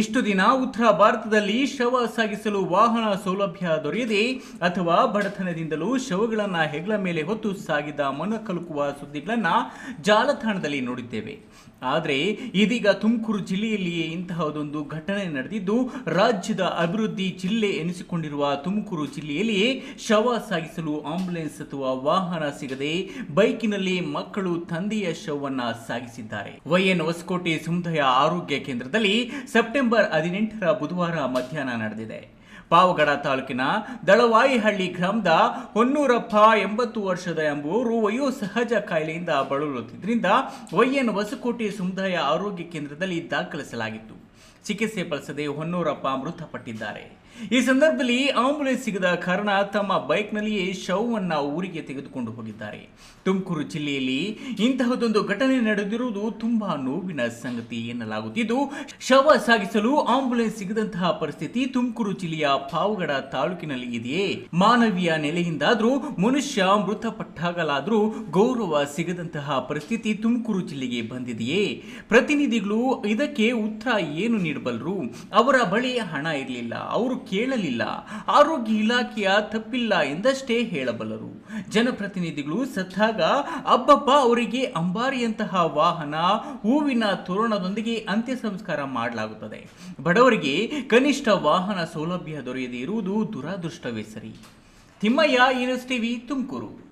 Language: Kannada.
ಇಷ್ಟು ದಿನ ಉತ್ತರ ಭಾರತದಲ್ಲಿ ಶವ ಸಾಗಿಸಲು ವಾಹನ ಸೌಲಭ್ಯ ದೊರೆಯದೆ ಅಥವಾ ಬಡತನದಿಂದಲೂ ಶವಗಳನ್ನ ಹೆಗಲ ಮೇಲೆ ಹೊತ್ತು ಸಾಗಿದ ಮನ ಕಲುಕುವ ಸುದ್ದಿಗಳನ್ನ ಜಾಲತಾಣದಲ್ಲಿ ನೋಡಿದ್ದೇವೆ. ಆದರೆ ಇದೀಗ ತುಮಕೂರು ಜಿಲ್ಲೆಯಲ್ಲಿಯೇ ಇಂತಹದೊಂದು ಘಟನೆ ನಡೆದಿದ್ದು, ರಾಜ್ಯದ ಅಭಿವೃದ್ಧಿ ಜಿಲ್ಲೆ ಎನಿಸಿಕೊಂಡಿರುವ ತುಮಕೂರು ಜಿಲ್ಲೆಯಲ್ಲಿಯೇ ಶವ ಸಾಗಿಸಲು ಆಂಬುಲೆನ್ಸ್ ಅಥವಾ ವಾಹನ ಸಿಗದೆ ಬೈಕಿನಲ್ಲಿ ಮಕ್ಕಳು ತಂದೆಯ ಶವವನ್ನು ಸಾಗಿಸಿದ್ದಾರೆ. ವೈಎನ್ ಹೊಸಕೋಟೆ ಸಮುದಾಯ ಆರೋಗ್ಯ ಕೇಂದ್ರದಲ್ಲಿ ಸೆಪ್ಟೆಂಬರ್ ಹದಿನೆಂಟರ ಬುಧವಾರ ಮಧ್ಯಾಹ್ನ ನಡೆದಿದೆ. ಪಾವಗಡ ತಾಲೂಕಿನ ದಳವಾಯಿಹಳ್ಳಿ ಗ್ರಾಮದ ಹೊನ್ನೂರಪ್ಪ ಎಂಬತ್ತು ವರ್ಷದ ಎಂಬುವರು ವಯೋಸಹಜ ಕಾಯಿಲೆಯಿಂದ ಬಳಲುತ್ತಿದ್ದರಿಂದ ವೈಎನ್ ಹೊಸಕೋಟೆ ಸಮುದಾಯ ಆರೋಗ್ಯ ಕೇಂದ್ರದಲ್ಲಿ ದಾಖಲಿಸಲಾಗಿತ್ತು. ಚಿಕಿತ್ಸೆ ಬಳಸದೆ ಹೊನ್ನೂರಪ್ಪ ಮೃತಪಟ್ಟಿದ್ದಾರೆ. ಈ ಸಂದರ್ಭದಲ್ಲಿ ಆಂಬುಲೆನ್ಸ್ ಸಿಗದ ಕಾರಣ ತಮ್ಮ ಬೈಕ್ನಲ್ಲಿಯೇ ಶವವನ್ನ ಊರಿಗೆ ತೆಗೆದುಕೊಂಡು ಹೋಗಿದ್ದಾರೆ. ತುಮಕೂರು ಜಿಲ್ಲೆಯಲ್ಲಿ ಇಂತಹದೊಂದು ಘಟನೆ ನಡೆದಿರುವುದು ತುಂಬಾ ನೋವಿನ ಸಂಗತಿ ಎನ್ನಲಾಗುತ್ತಿದ್ದು, ಶವ ಸಾಗಿಸಲು ಆಂಬುಲೆನ್ಸ್ ಸಿಗದಂತಹ ಪರಿಸ್ಥಿತಿ ತುಮಕೂರು ಜಿಲ್ಲೆಯ ಪಾವಗಡ ತಾಲೂಕಿನಲ್ಲಿ ಇದೆಯೇ? ಮಾನವೀಯ ನೆಲೆಯಿಂದಾದ್ರೂ ಮನುಷ್ಯ ಮೃತಪಟ್ಟಾಗಲಾದರೂ ಗೌರವ ಸಿಗದಂತಹ ಪರಿಸ್ಥಿತಿ ತುಮಕೂರು ಜಿಲ್ಲೆಗೆ ಬಂದಿದೆಯೇ? ಪ್ರತಿನಿಧಿಗಳು ಇದಕ್ಕೆ ಉತ್ತರ ಏನು ನೀಡಬಲ್ಲರು ಅವರ ಬಳಿ ಹಣ ಇರಲಿಲ್ಲ, ಅವರು ಕೇಳಲಿಲ್ಲ. ಆರೋಗ್ಯ ಇಲಾಖೆಯ ತಪ್ಪಿಲ್ಲ ಎಂದಷ್ಟೇ ಹೇಳಬಲ್ಲರು. ಜನಪ್ರತಿನಿಧಿಗಳು ಸತ್ತಾಗ, ಅಬ್ಬಬ್ಬ ಅವರಿಗೆ ಅಂಬಾರಿಯಂತಹ ವಾಹನ, ಹೂವಿನ ತೋರಣದೊಂದಿಗೆ ಅಂತ್ಯ ಸಂಸ್ಕಾರ ಮಾಡಲಾಗುತ್ತದೆ. ಬಡವರಿಗೆ ಕನಿಷ್ಠ ವಾಹನ ಸೌಲಭ್ಯ ದೊರೆಯದೇ ಇರುವುದು ದುರಾದೃಷ್ಟವೇ ಸರಿ. ತಿಮ್ಮಯ್ಯ ಟಿವಿ ತುಮಕೂರು.